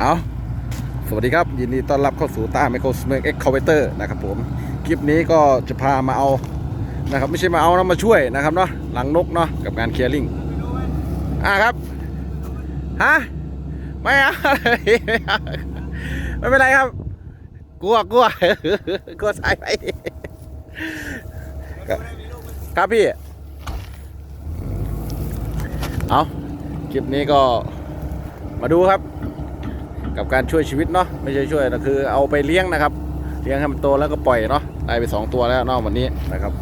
เอาสวัสดีครับ ยินดีต้อนรับเข้าสู่ต้าไมโครสเมกเอ็กคาเวเตอร์นะครับผมคลิปนี้ก็จะพามาเอานะครับไม่ใช่มาเอานะมาช่วยนะครับเนาะหลังนกเนาะกับงานเคลียร์ลิงอ่าครับฮะไม่เอาไม่เป็นไรครับ กลัวกลัวกลัวสายไปครับครับพี่ เอาคลิปนี้ก็มาดูครับ กับการช่วยชีวิตเนาะไม่ใช่ช่วยนะคือเอาไปเลี้ยงนะครับ เลี้ยงให้มันโตแล้วก็ปล่อยเนาะได้ไปสองตัวแล้วเนอกวันนี้นะครับ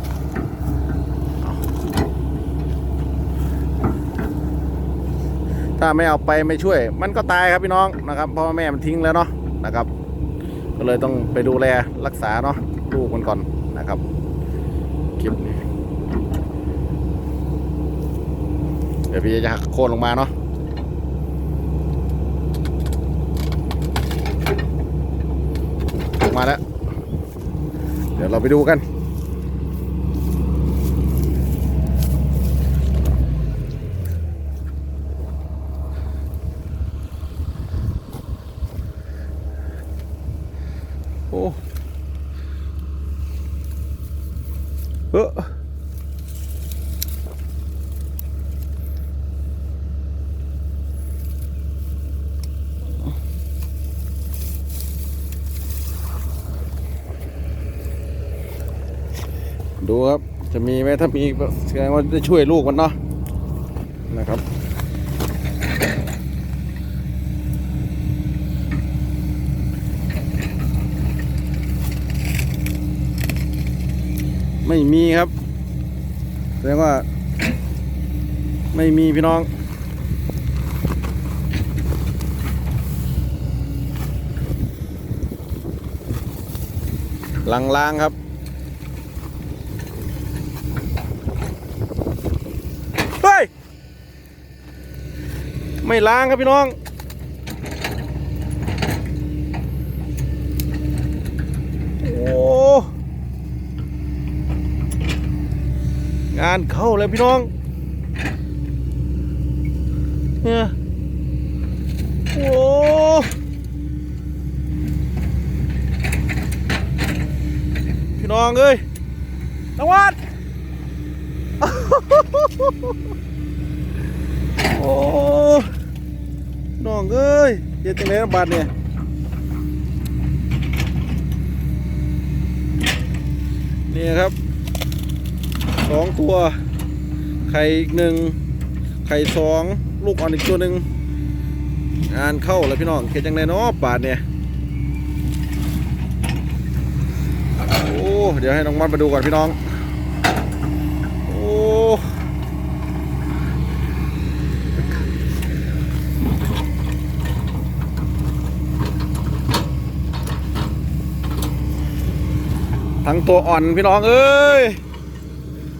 ถ้าไม่เอาไปไม่ช่วย มันก็ตายครับพี่น้องนะครับเพราะว่าแม่มันทิ้งแล้วเนาะนะครับ ก็เลยต้องไปดูแลรักษาเนาะลูกมันก่อนนะครับคลิปนี้เดี๋ยวพี่จะหักโค่นลงมาเนาะลง มาแล้ว เดี๋ยวเราไปดูกัน โอ้เออ ดูครับ จะมีไหมถ้ามีแสดงว่าจะช่วยลูกมันเนาะนะครับไม่มีครับ แสดงว่า ไม่มีพี่น้องลางๆครับ เฮ้ย ไม่ล้างครับพี่น้อง โอ้งานเข้าเลยพี่น้องเนี่ยโอ้พี่น้องเอ้ยนวัดโอ้ น้องเอ้ยเฮ็ดจังได๋บาดเนี่ยนี่ครับสองตัว ไข่อีกหนึ่งไข่สองลูกอ่อนอีกตัวหนึ่งงานเข้าแล้วพี่น้องเฮ็ดจังได๋เนาะบาดเนี่ยโอ้เดี๋ยวให้น้องมันมาดูก่อนพี่น้อง โอ้ ทั้งตัวอ่อนพี่น้องเอ้ย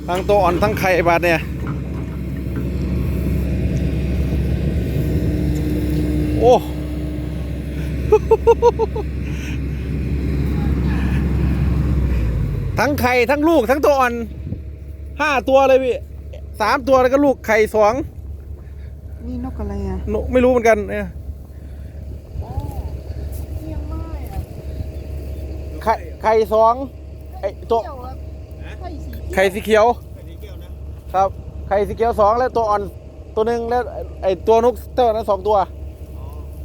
ทั้งตัวอ่อนทั้งไข่บาดเนี่ยโอ้ทั้งไข่ทั้งลูกทั้งตัวอ่อนห้าตัวเลยพี่สามตัวแล้วก็ลูกไข่สองนี่นกอะไรอะนกไม่รู้เหมือนกันเนี่ยเที่ยงไม้อะไข่ไข่สอง ไอตัวเกี่ยวอะไข่สีไข่สีเขียว ครับไข่สีเขียวสองแล้วตัวอ่อนตัวหนึ่งแล้วไอตัวนกเท่านั้นสองตัว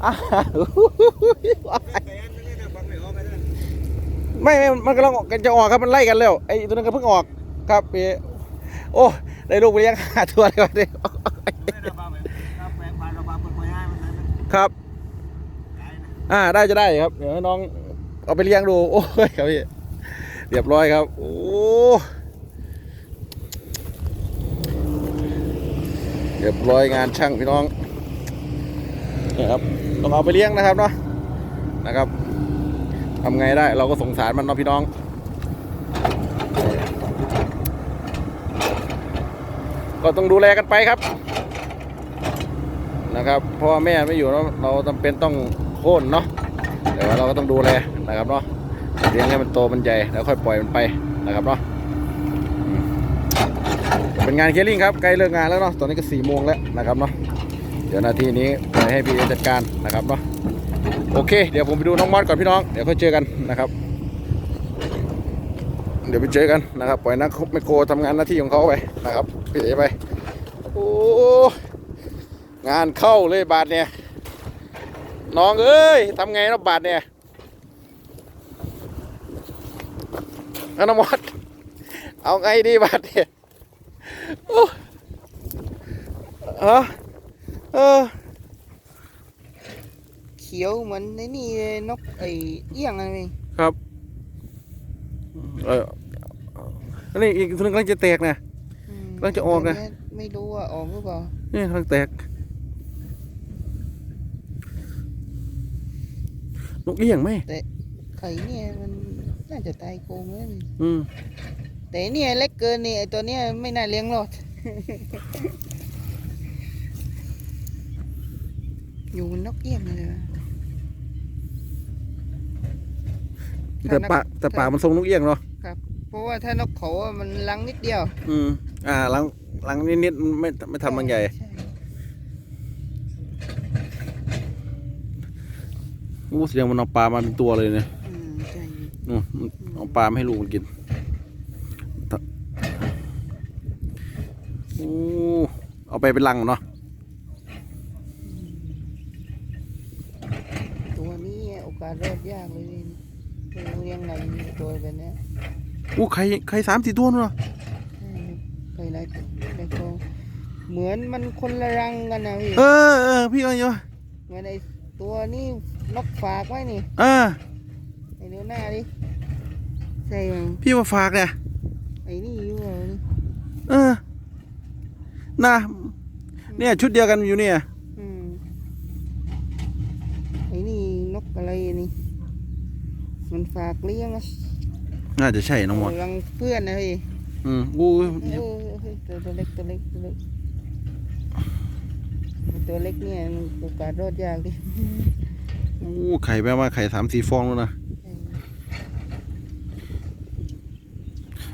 อะไม่ไม่มันกำลังออกจะออกครับมันไล่กันแล้วไอตัวนึงก็เพิ่งออกครับพี่โอ้ได้ลูกไปเลี้ยงห้าตัวเลยวันนี้ครับ อ่าได้จะได้ครับ เดี๋ยวให้น้องเอาไปเลี้ยงดู โอ้ยครับพี่ เรียบร้อยครับ โอ้เรียบร้อยงานช่างพี่น้องนี่ครับต้องเอาไปเลี้ยงนะครับเนาะนะครับทำไงได้เราก็สงสารมันเนาะพี่น้องก็ต้องดูแลกันไปครับ นะครับเพราะว่าแม่ไม่อยู่เนอะเราจำเป็นต้องโค่นเนาะแต่ว่าเราก็ต้องดูแลนะครับเนาะ เลี้ยงให้มันโตมันใหญ่แล้วค่อยปล่อยมันไปนะครับเนาะเป็นงานเคลลิงครับใกล้เลิกงานแล้วเนาะตอนนี้ก็สี่โมงแล้วนะครับเนาะเดี๋ยวนาทีนี้ปให้พี่จัดการนะครับเนาะโอเค เดี๋ยวผมไปดูน้องมอสก่อนพี่น้อง เดี๋ยวค่อยเจอกันนะครับ เดี๋ยวไปเจอกันนะครับ ปล่อยนักไมโครทำงานหน้าที่ของเขาไปนะครับพี่เอไปโอ้งานเข้าเลยบาทเนี่ยน้องเอ้ยทำไงนะบาทเนี่ยเอา น้องมอสเอาไงดีบาทเนี่ยโอ้เออเออเขียวเหมือนไอ้นี่เลยนกไอ้เอี้ยงอะไรนี่ครับเอออันนี้อีกตัวหนึงกำลังจะแตกนะอืมแล้วจะออกอะแต่ไม่รู้ว่าออกหรือเปล่านี่กำลังแตกนกเอี้ยงไหมไข่เนี่ยมัน น่าจะตายโกงแล้วนี่อืมแต่เนี่ยเล็กเกินนี่ไอ้ตัวเนี้ยไม่น่าเลี้ยงรอดอยู่นกเอี้ยงเลยวะแต่ปากแต่ปากมันทรงนกเอี้ยงเนาะเพราะว่าถ้านกเขาอะมันลังนิดเดียว อืม อ่าหลังหลังนิดๆมันไม่ไม่ทำมันใหญ่ ช่อู้แสดงมันเอาปลามาเป็นตัวเลยเนี่ยอืมใช่ นู่นมันเอาปลามาให้ลูกมันกินตะอู้เอาไปเป็นลังเนาะตัวนี้โอกาสรอดยากเลยนี่ไม่รู้ยังไงตัวแบบเนี้ยอู้ไข่ไข่สามสี่ตัวเนาะใช่เคยไล่ไล่ตัวเหมือนมันคนละรังกันนะพี่เออเออพี่เอาอยู่เหมือนไอ้ตัวนี้นกฝากไว้นี่ เออ ไอ้เดี๋ยวหน้าดิใช่ไหมพี่มาฝากเนี่ยไอ้นี่อยู่เหรอนี่เออน่ะเนี่ยชุดเดียวกันอยู่เนี่ยอืมไอ้นี่นกอะไรนี่ มันฝากเลี้ยงอะน่าจะใช่น้องมดรังเพื่อนนะพี่อืมอู้เออเออตัวตัวเล็กตัวเล็กตัวเล็กตัวเล็กเนี่ยมันโอกาสรอดยากดิ อู้ไข่แปลว่าไข่สามสี่ฟองแล้วนะ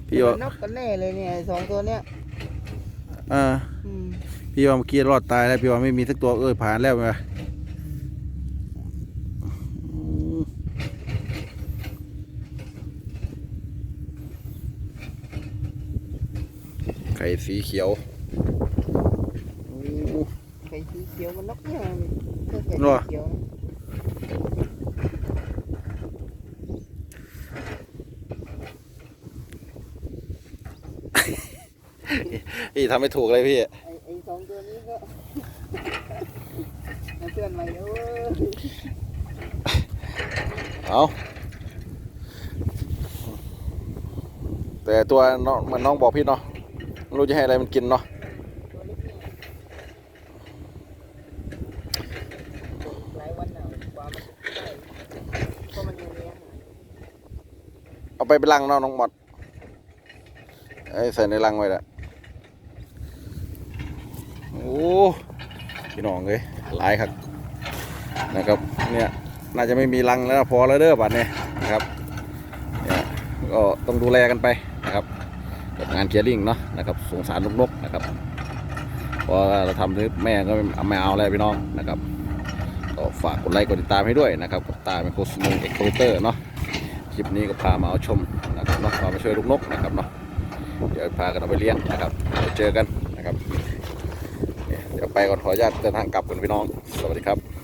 พี่ว่านกกันแน่เลยเนี่ยไอ้สองตัวเนี้ยอ่าอืมพี่ว่าเมื่อกี้รอดตายแล้วพี่ว่าไม่มีสักตัวเอ้ยผ่านแล้วไงอืมไข่สีเขียวอู้ไก่สีเขียวมันนกเนี่ยมันก็ไก่ เหรอ สีเขียว พี่ทำไม่ถูกเลยพี่ ไอ้ไอ้สองตัวนี้ก็ มาเพื่อนใหม่แล้วเว้ยเอาแต่ตัวน้องเหมันน้องบอกพี่เนาะไม่รู้จะให้อะไรมันกินเนาะหลายวันน่ะกว่ามันจะได้ก็มันยังเลี้ยงอะเอาไปเป็นลังเนาะน้องหมดไอ้ยใส่ในลังไว้ละ โอ้พี่น้องเลยหลายครับนะครับเนี่ยน่าจะไม่มีรังแล้วพอแล้วเด้อบัดเนี่ยนะครับเนี่ยก็ต้องดูแลกันไปนะครับกับงานเคียร์ลิงเนาะนะครับสงสารนกๆนะครับพราะว่าเราทำด้วยแม่ก็ไม่เอาแล้วพี่น้องนะครับก็ฝากกดไลค์กดติดตามให้ด้วยนะครับกดตามเป็นโคสโมเอ็กโคเตอร์เนาะคลิปนี้ก็พามาเอาชมนะครับเนาะพามาช่วยลูกนกนะครับเนาะเดี๋ยวพากันเอาไปเลี้ยงนะครับเจอกันนะครับเนี่ยเดี๋ยว ไปก่อนขออนุญาตเดินทางกลับกันพี่น้อง สวัสดีครับ